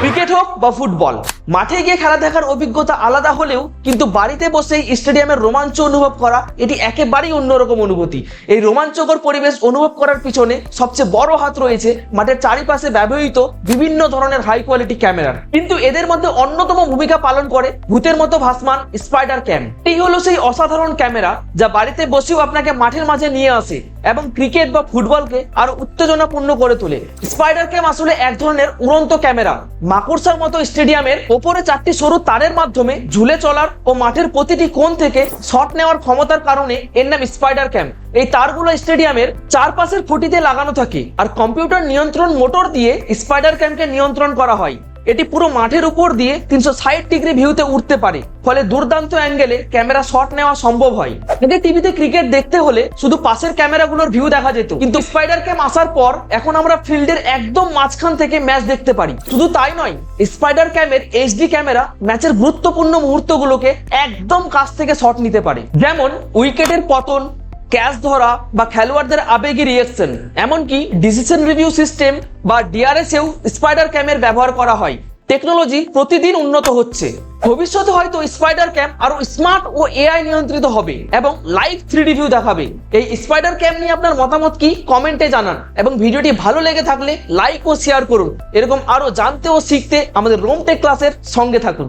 Cricket হোক বা football. মাঠে গিয়ে খেলা দেখার অভিজ্ঞতা আলাদা হলেও কিন্তু বাড়িতে বসেই স্টেডিয়ামের রোমাঞ্চ অনুভব করা এটি একেবারেই অন্যরকম অনুভূতি। এই রোমাঞ্চকর পরিবেশ অনুভব করার পিছনে সবচেয়ে বড় হাত রয়েছে মাঠের চারিপাশে ব্যবহৃত বিভিন্ন ধরনের হাই কোয়ালিটি ক্যামেরার কিন্তু এদের মধ্যে অন্যতম ভূমিকা পালন করে ভূতের মতো ভাসমান স্পাইডার ক্যাম এই হলো সেই অসাধারণ ক্যামেরা যা বাড়িতে বসেও আপনাকে মাঠের মাঝে নিয়ে আসে এবং ক্রিকেট বা ফুটবলকে আরও উত্তেজনাপূর্ণ করে তোলে। স্পাইডার ক্যাম আসলে এক ধরনের উড়ন্ত ক্যামেরা মাকড়সার মতো স্টেডিয়ামের ওপরে চারটি সরু তারের মাধ্যমে ঝুলে চলার ও মাঠের প্রতিটি কোণ থেকে শট নেওয়ার ক্ষমতার কারণে এর নাম স্পাইডার ক্যাম্প। এই তারগুলো স্টেডিয়ামের চারপাশের খুঁটিতে লাগানো থাকে আর কম্পিউটার নিয়ন্ত্রণ মোটর দিয়ে স্পাইডার ক্যাম্পকে নিয়ন্ত্রণ করা হয়। এটি পুরো মাঠের উপর দিয়ে তিনশো ষাট ডিগ্রি ভিউতে উঠতে পারে। ফলে দুর্দান্ত অ্যাঙ্গেলে ক্যামেরা শট নেওয়া সম্ভব হয়। আগে টিভিতে ক্রিকেট দেখতে হলে শুধু পাশের ক্যামেরাগুলোর ভিউ দেখা যেত। কিন্তু স্পাইডার ক্যাম আসার পর এখন আমরা ফিল্ডের একদম মাঝখান থেকে ম্যাচ দেখতে পারি। শুধু তাই নয় স্পাইডার ক্যামের এইচডি ক্যামেরা ম্যাচের গুরুত্বপূর্ণ মুহূর্তগুলোকে একদম কাছ থেকে শট নিতে পারে। যেমন উইকেটের পতন ক্যাচ ধরা বা খেলোয়াড়দের আবেগী রিয়েকশন এমনকি ডিসিশন রিভিউ সিস্টেম বা ডিআরএসেও স্পাইডার ক্যামের ব্যবহার করা হয়। টেকনোলজি প্রতিদিন উন্নত হচ্ছে। ভবিষ্যতে হয়তো স্পাইডার ক্যাম আরও স্মার্ট ও এআই নিয়ন্ত্রিত হবে এবং লাইভ থ্রি ভিউ দেখাবে। এই স্পাইডার ক্যাম নিয়ে আপনার মতামত কি? কমেন্টে জানান এবং ভিডিওটি ভালো লেগে থাকলে লাইক ও শেয়ার করুন। এরকম আরও জানতে ও শিখতে আমাদের রোম টেক ক্লাসের সঙ্গে থাকুন।